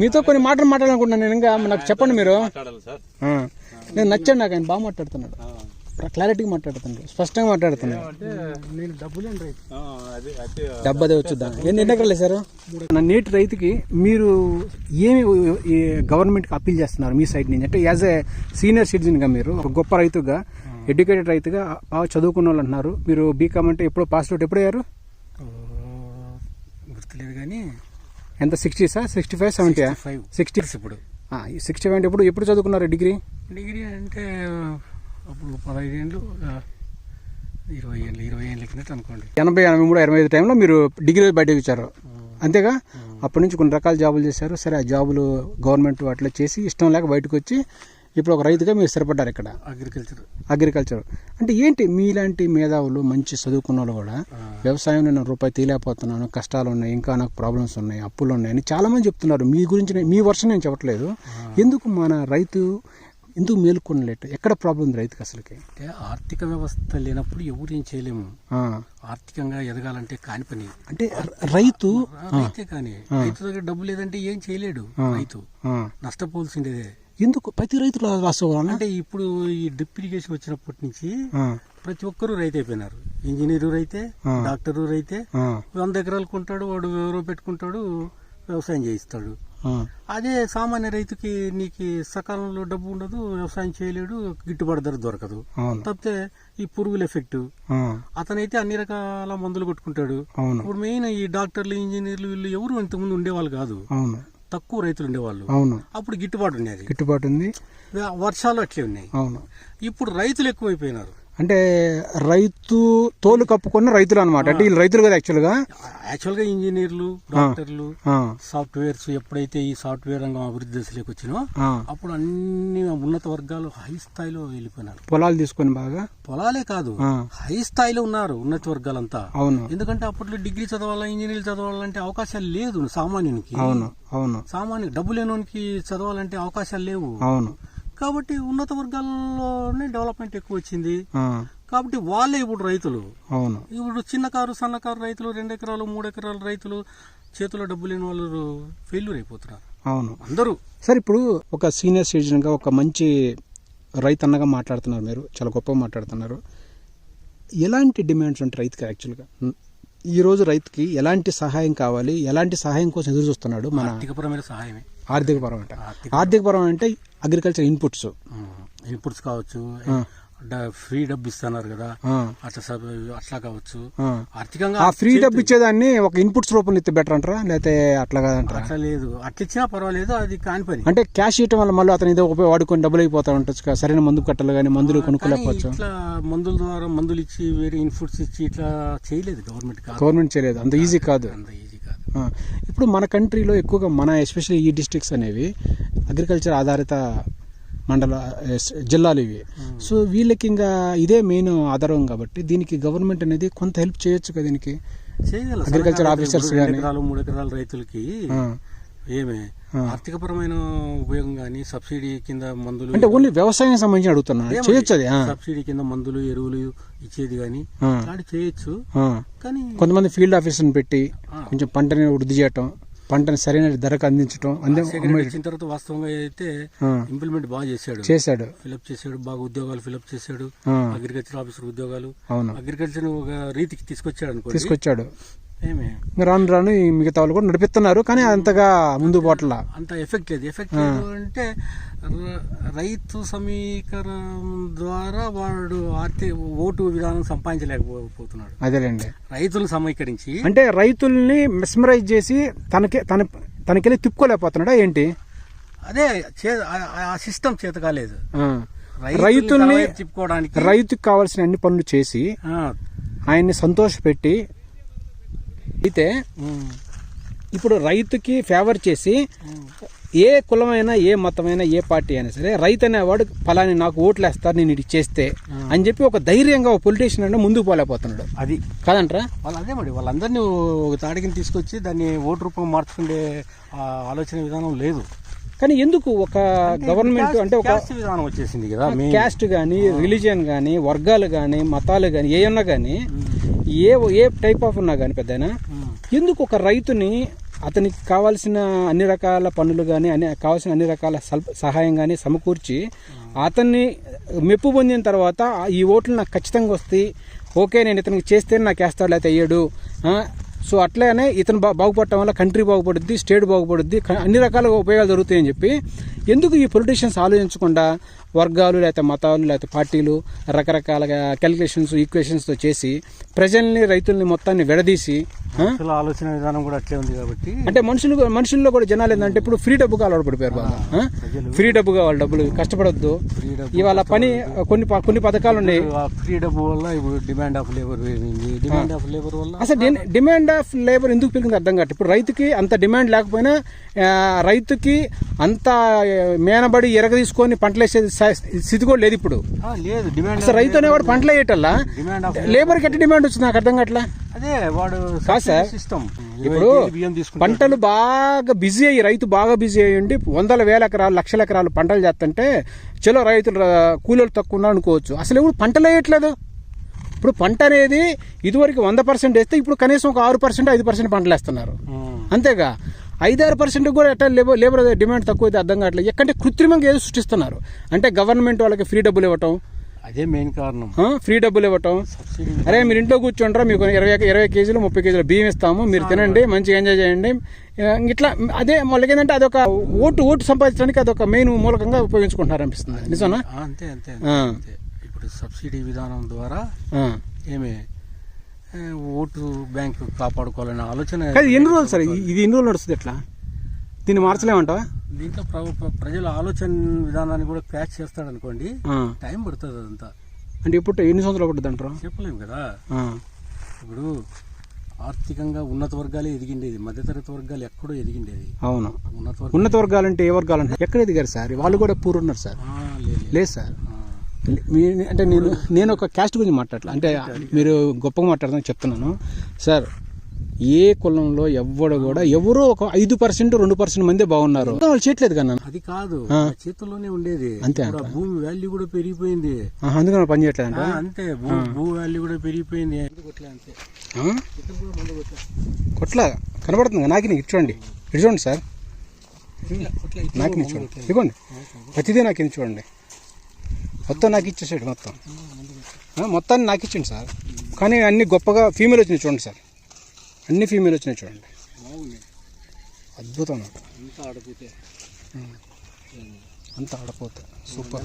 మీతో కొన్ని మాటలు మాట్లాడాలనుకుంటున్నాను నేను ఇంకా నాకు చెప్పండి మీరు. సార్. నేను నచ్చాడు నాకు ఆయన బాగా మాట్లాడుతున్నాడు. క్లారిటీగా మాట్లాడుతున్నాడు. స్పష్టంగా మాట్లాడుతున్నాడు. డబ్బు అదే వచ్చుద్దాం? ఎన్ని వేశారు నా నేటి రైతుకి మీరు ఏమి ఈ గవర్నమెంట్కి అప్పీల్ చేస్తున్నారు మీ సైడ్ నుంచి? అంటే యాజ్ ఏ సీనియర్ సిటిజన్గా మీరు ఒక గొప్ప రైతుగా ఎడ్యుకేటెడ్ రైతుగా బాగా చదువుకున్న వాళ్ళు అంటున్నారు. మీరు బీకామ్ అంటే ఎప్పుడో పాస్ అవుట్ ఎప్పుడు అయ్యారు గుర్తులేదు కానీ ఎంత? Sixty sir sixty five seventy five sixty ఇప్పుడు. సిక్స్టీ ఫైవ్ అంటే ఎప్పుడు ఎప్పుడు చదువుకున్నారు డిగ్రీ? డిగ్రీ అంటే అప్పుడు పదహైదు ఏళ్ళు ఇరవై ఏళ్ళు ఇరవై ఏళ్ళ కిందట అనుకోండి. ఎనభై ఎనభై మూడు ఎనభై ఐదు టైంలో మీరు డిగ్రీ బయటకు వచ్చారు. అంతేగా? అప్పటి నుంచి కొన్ని రకాల జాబులు చేశారు. సరే ఆ జాబులు గవర్నమెంట్ వాటిలో చేసి ఇష్టం లేక బయటకు వచ్చి ఇప్పుడు ఒక రైతుగా మీరు స్థిరపడ్డారు ఇక్కడ. అగ్రికల్చర్. అగ్రికల్చర్. అంటే ఏంటి మీలాంటి మేధావులు మంచి చదువుకున్న వాళ్ళు కూడా వ్యవసాయం నేను రూపాయి తీయలేకపోతున్నాను కష్టాలు ఉన్నాయి ఇంకా నాకు ప్రాబ్లమ్స్ ఉన్నాయి అప్పులు ఉన్నాయి అని చాలా మంది చెప్తున్నారు. మీ గురించి మీ వర్షం నేను చెప్పట్లేదు. ఎందుకు మన రైతు ఎందుకు మేలుకొనలేట? ఎక్కడ ప్రాబ్లం ఉంది రైతుకి అసలుకి? అంటే ఆర్థిక వ్యవస్థ లేనప్పుడు ఎవరు ఏం చేయలేము. ఆర్థికంగా ఎదగాలంటే కాని పని. అంటే రైతు రైతే కానీ రైతు దగ్గర డబ్బు లేదంటే ఏం చేయలేడు రైతు. ఆ, నష్టపోవాల్సిందేదే ఎందుకు? ప్రతి రైతులు రాసుకోవాలన్నా అంటే ఇప్పుడు ఈ డ్రిప్ ఇరిగేషన్ వచ్చినప్పటి నుంచి ప్రతి ఒక్కరూ రైతు అయిపోయినారు. ఇంజనీరు రైతే డాక్టరు రైతే వంద ఎకరాలు కొంటాడు వాడు ఎవరో పెట్టుకుంటాడు వ్యవసాయం చేయిస్తాడు. అదే సామాన్య రైతుకి నీకు సకాలంలో డబ్బు ఉండదు వ్యవసాయం చేయలేడు గిట్టుబాటు ధర దొరకదు. తప్పితే ఈ పురుగుల ఎఫెక్ట్. అతనైతే అన్ని రకాల మందులు కొట్టుకుంటాడు. ఇప్పుడు మెయిన్ ఈ డాక్టర్లు ఇంజనీర్లు వీళ్ళు ఎవరు ఇంతకుముందు ఉండేవాళ్ళు కాదు. తక్కువ రైతులు ఉండేవాళ్ళు. అవును. అప్పుడు గిట్టుబాటు ఉండేది. గిట్టుబాటు ఉంది. వర్షాలు అట్లే ఉన్నాయి. అవును. ఇప్పుడు రైతులు ఎక్కువైపోయినారు. అంటే రైతు తోలు కప్పుకున్న రైతులు అనమాట అంటే వీళ్ళు రైతులు కదా యాక్చువల్గా. యాక్చువల్గా ఇంజనీర్లు డాక్టర్లు సాఫ్ట్వేర్స్ ఎప్పుడైతే ఈ సాఫ్ట్వేర్ రంగం అభివృద్ధి దశలోకి వచ్చినో. అప్పుడు అన్ని ఉన్నత వర్గాలు హై స్థాయిలో వెళ్ళిపోయినారు. పొలాలు తీసుకొని బాగా? పొలాలే కాదు. హై స్థాయిలో ఉన్నారు ఉన్నత వర్గాలంతా. అవును. ఎందుకంటే అప్పట్లో డిగ్రీ చదవాలా ఇంజనీరింగ్ చదవాలంటే అవకాశాలు లేదు సామాన్యునికి. అవును అవును. సామాన్య డబ్బు లేనోనికి చదవాలంటే అవకాశాలు లేవు. అవును. కాబట్టి ఉన్నత వర్గాల్లోనే డెవలప్మెంట్ ఎక్కువ వచ్చింది కాబట్టి వాళ్ళే ఇప్పుడు రైతులు. అవును. ఇప్పుడు చిన్న కారు సన్నకారు రైతులు రెండు ఎకరాలు మూడు ఎకరాల రైతులు చేతిలో డబ్బు లేని వాళ్ళు ఫెయిల్యూర్ అయిపోతున్నారు. అవును. అందరూ. సార్ ఇప్పుడు ఒక సీనియర్ సిటిజన్గా ఒక మంచి రైతన్నగా మాట్లాడుతున్నారు మీరు. చాలా గొప్పగా మాట్లాడుతున్నారు. ఎలాంటి డిమాండ్స్ ఉంటాయి రైతుకి యాక్చువల్గా? ఈ రోజు రైతుకి ఎలాంటి సహాయం కావాలి? ఎలాంటి సహాయం కోసం ఎదురు చూస్తున్నాడు మన ఆర్థికపరమైన సహాయమే. ఆర్థిక పరం అంటే? ఆర్థిక ఆర్థిక పరం అంటే అగ్రికల్చర్ ఇన్పుట్స్. ఇన్పుట్స్ కావచ్చు ఫ్రీ డబ్బు ఇస్తున్నారు కదా అట్లా అట్లా కావచ్చు. ఆర్థికంగా ఆ ఫ్రీ డబ్బు ఇచ్చేదాన్ని ఒక ఇన్పుట్స్ రూపంలో ఇస్తే బెటర్ అంటారా? లేకపోతే అట్లా కాదంటారా? అట్లా లేదు. అట్లా ఇచ్చినా పర్వాలేదు అది కాని పని. అంటే క్యాష్ ఇవ్వడం వల్ల మళ్ళీ అతను ఏదో ఉపయోగ వాడుకొని డబ్బులు అయిపోతా ఉండొచ్చు కదా, సరైన మందు కట్టాలి కానీ మందులు కానీ కొనుక్కోలేకపోవచ్చు. ఇట్లా మందుల ద్వారా మందులు ఇచ్చి వేరే ఇన్పుట్స్ ఇచ్చి ఇట్లా చేయలేదు గవర్నమెంట్ గవర్నమెంట్ చేయలేదు. అంత ఈజీ కాదు అంత ఈజీ కాదు. ఇప్పుడు మన కంట్రీలో ఎక్కువగా మన ఎస్పెషల్లీ ఈ డిస్ట్రిక్ట్స్ అనేవి అగ్రికల్చర్ ఆధారిత మండల జిల్లాలు ఇవి. సో వీళ్ళకి ఇంకా ఇదే మెయిన్ ఆధారం కాబట్టి దీనికి గవర్నమెంట్ అనేది కొంత హెల్ప్ చేయొచ్చు కదా దీనికి? రెండు గాని. ఎకరాలు మూడు ఎకరాల రైతులకి ఏమే. ఆర్థికపరమైన ఉపయోగం కానీ సబ్సిడీ కింద మందులు అంటే ఓన్లీ వ్యవసాయం సంబంధించి అడుగుతున్నా. చేయొచ్చు అది సబ్సిడీ కింద మందులు ఎరువులు ఇచ్చేది కానీ చేయొచ్చు. కానీ కొంతమంది ఫీల్డ్ ఆఫీసర్ని పెట్టి కొంచెం పంటని వృద్ధి చేయటం. పంటని సరైన ధరకు అందించడం వచ్చిన తర్వాత వాస్తవంగా అయితే ఇంప్లిమెంట్ బాగా చేశాడు. చేశాడు. ఫిలప్ చేశాడు బాగా ఉద్యోగాలు ఫిలప్ చేశాడు. అగ్రికల్చర్ ఆఫీసర్ ఉద్యోగాలు. అవును. అగ్రికల్చర్ ఒక రీతికి తీసుకొచ్చాడు అనుకో తీసుకొచ్చాడు. రాను రాను మిగతా వాళ్ళు కూడా నడిపిస్తున్నారు కానీ అంతగా ముందు పోట్ల అంత ఎఫెక్ట్ లేదు ఎఫెక్ట్ అంటే రైతు సమీకరణం ద్వారా వాడు ఆర్థిక ఓటు విధానం సంపాదించలేకపోతున్నాడు. అదేలేండి. రైతులను సమీకరించి. అంటే రైతుల్ని మెస్మరైజ్ చేసి తనకి తన తనకెళ్ళి తిప్పుకోలేకపోతున్నాడా ఏంటి? అదే చే- ఆ- సిస్టమ్ చేత కాలేదు. రైతుల్ని తిప్పుకోవడానికి రైతుకి కావాల్సిన అన్ని పనులు చేసి ఆయన్ని సంతోషపెట్టి అయితే ఇప్పుడు రైతుకి ఫేవర్ చేసి ఏ కులమైనా ఏ మతమైనా ఏ పార్టీ అయినా సరే రైతు అనేవాడు ఫలాని నాకు ఓట్లు వేస్తారు నేను ఇది చేస్తే అని చెప్పి ఒక ధైర్యంగా ఒక పొలిటీషియన్ అంటే ముందుకు పోలేకపోతున్నాడు. అది. కాదంటారా? వాళ్ళు అదే మరి వాళ్ళందరినీ ఒక తాడికిని తీసుకొచ్చి దాన్ని ఓటు రూపం మార్చుకునే ఆలోచన విధానం లేదు. కానీ ఎందుకు ఒక గవర్నమెంట్ అంటే ఒక విధానం వచ్చేసింది కదా క్యాస్ట్ కానీ రిలీజియన్ కానీ వర్గాలు కానీ మతాలు కానీ ఏమన్నా కానీ ఏ ఏ టైప్ ఆఫ్ ఉన్నా కానీ పెద్దయినా ఎందుకు ఒక రైతుని అతనికి కావాల్సిన అన్ని రకాల పనులు కానీ అన్ని కావాల్సిన అన్ని రకాల సహాయం కానీ సమకూర్చి అతన్ని మెప్పు పొందిన తర్వాత ఈ ఓట్లు నాకు ఖచ్చితంగా వస్తాయి. ఓకే నేను ఇతనికి చేస్తేనే నాకు వేస్తాడు లేకపోతే అయ్యాడు సో అట్లనే ఇతను బా బాగుపడటం వల్ల కంట్రీ బాగుపడుద్ది స్టేట్ బాగుపడుద్ది అన్ని రకాల ఉపయోగాలు జరుగుతాయని చెప్పి ఎందుకు ఈ పొలిటీషియన్స్ ఆలోచించకుండా వర్గాలు లేకపోతే మతాలు లేకపోతే పార్టీలు రకరకాల క్యాలిక్యులేషన్స్ ఈక్వేషన్స్తో చేసి ప్రజల్ని రైతుల్ని మొత్తాన్ని విడదీసి ఆలోచన విధానం కూడా అట్లే ఉంది కాబట్టి అంటే మనుషులు మనుషుల్లో కూడా జనాలు ఏంటంటే ఇప్పుడు ఫ్రీ డబ్బుగా అలవాటు పడిపోయారు? ప్రజలు. ఫ్రీ డబ్బుగా వాళ్ళ డబ్బులు కష్టపడొద్దు. డబ్బు ఇవాళ పని కొన్ని కొన్ని పథకాలు ఉన్నాయి. ఫ్రీ డబ్బు వల్ల ఇప్పుడు demand of labour demand of labour వల్ల అసలు డిమాండ్ ఆఫ్ లేబర్ ఎందుకు పెరిగింది అర్థం కాదు ఇప్పుడు రైతుకి అంత డిమాండ్ లేకపోయినా రైతుకి అంత మేనబడి ఎరగ తీసుకొని పంటలు వేసే స- స్థితి కూడా లేదు ఇప్పుడు. ఆ, లేదు డిమాండ్ అసలు రైతు అనేవాడు పంటలు వేయటల్లా లేబర్కి ఎట్టి డిమాండ్ వచ్చింది నాకు అర్థం కావట్లా? అదే వాడు కాదు సార్. సిస్టమ్ ఇప్పుడు పంటలు బాగా బిజీ అయ్యి రైతు బాగా బిజీ అయ్యి ఉండి వందల వేల ఎకరాలు లక్షల ఎకరాలు పంటలు చేస్తుంటే చలో రైతులు కూలీలు తక్కువ ఉన్నారు అనుకోవచ్చు. అసలు ఇప్పుడు పంటలు వేయట్లేదు? ఇప్పుడు పంట అనేది ఇదివరకు వంద పర్సెంట్ వేస్తే ఇప్పుడు కనీసం ఒక ఆరు పర్సెంట్ ఐదు పర్సెంట్ పంటలు వేస్తున్నారు. అంతేగా? ఐదారు పర్సెంట్ కూడా ఎట్లా లేబర్ లేబర్ డిమాండ్ తక్కువ అయితే అర్థం కావట్లేదు. ఎక్కడంటే కృత్రిమంగా ఏదో సృష్టిస్తున్నారు. అంటే గవర్నమెంట్ వాళ్ళకి ఫ్రీ డబ్బులు ఇవ్వటం. అదే మెయిన్ కారణం. ఫ్రీ డబ్బులు ఇవ్వటం. అరే మీరు ఇంట్లో కూర్చోండ్రా మీకు ఇరవై ఇరవై కేజీలు ముప్పై కేజీలు బియ్యం ఇస్తాము. మీరు తినండి మంచిగా ఎంజాయ్ చేయండి. ఇట్లా అదే వాళ్ళకి ఏంటంటే అదొక ఓటు ఓటు సంపాదించడానికి అదొక మెయిన్ మూలకంగా ఉపయోగించుకుంటున్నారు అనిపిస్తుంది. నిజమా అంతే అంతే ఇప్పుడు సబ్సిడీ విధానం ద్వారా. ఏమి ఓటు బ్యాంకు కాపాడుకోవాలనే ఆలోచన కాదు ఎన్ని రోజులు సార్? ఇది ఎన్ని రోజులు నడుస్తుంది ఎట్లా? దీన్ని మార్చలేమంటావా? దీంట్లో ప్ర- ప్ర- ప్రజల ఆలోచన విధానాన్ని కూడా క్యాచ్ చేస్తాడు అనుకోండి. టైం పడుతుంది అదంతా. అంటే ఇప్పుడు ఎన్ని సంవత్సరాలు పడుతుంది అంటారు చెప్పలేము కదా. ఇప్పుడు ఆర్థికంగా ఉన్నత వర్గాలే ఎదిగిండేది మధ్యతరగతి వర్గాలు ఎక్కడో ఎదిగిండేది. అవును. ఉన్నత ఉన్నత వర్గాలు అంటే ఏ వర్గాలు అంటే ఎక్కడ ఎదిగారు సార్? వాళ్ళు కూడా పూర్ ఉన్నారు సార్. లేదు సార్. మీ అంటే నేను నేను ఒక క్యాస్ట్ గురించి మాట్లాడలే అంటే మీరు గొప్పగా మాట్లాడదని చెప్తున్నాను. సార్ ఏ కులంలో ఎవ్వడు కూడా ఎవరో ఒక ఐదు పర్సెంట్ రెండు పర్సెంట్ మందే బాగున్నారు. వాళ్ళు చేయట్లేదు కన్నా అది కాదు. చేతుల్లోనే ఉండేది. అంతే భూమి వాల్యూ కూడా పెరిగిపోయింది. అందుకని పని చేయట్లేదంట ఆ, అంతే. భూ భూ వాల్యూ కూడా పెరిగిపోయింది. కొట్లే. కనబడుతుంది నాకు నీకు ఇటు చూడండి. ఇటు చూడండి సార్. నాకు చూడండి. ఇదిగోండి. ప్రతిదీ నాకు చూడండి. మొత్తం నాకు ఇచ్చేసాడు మొత్తం. మొత్తాన్ని నాకు ఇచ్చింది సార్. కానీ అన్ని గొప్పగా ఫీమేల్ వచ్చినాయి చూడండి సార్. అన్ని ఫీమేల్ వచ్చినాయి చూడండి. అద్భుతం అంత ఆడపోతే. సూపర్.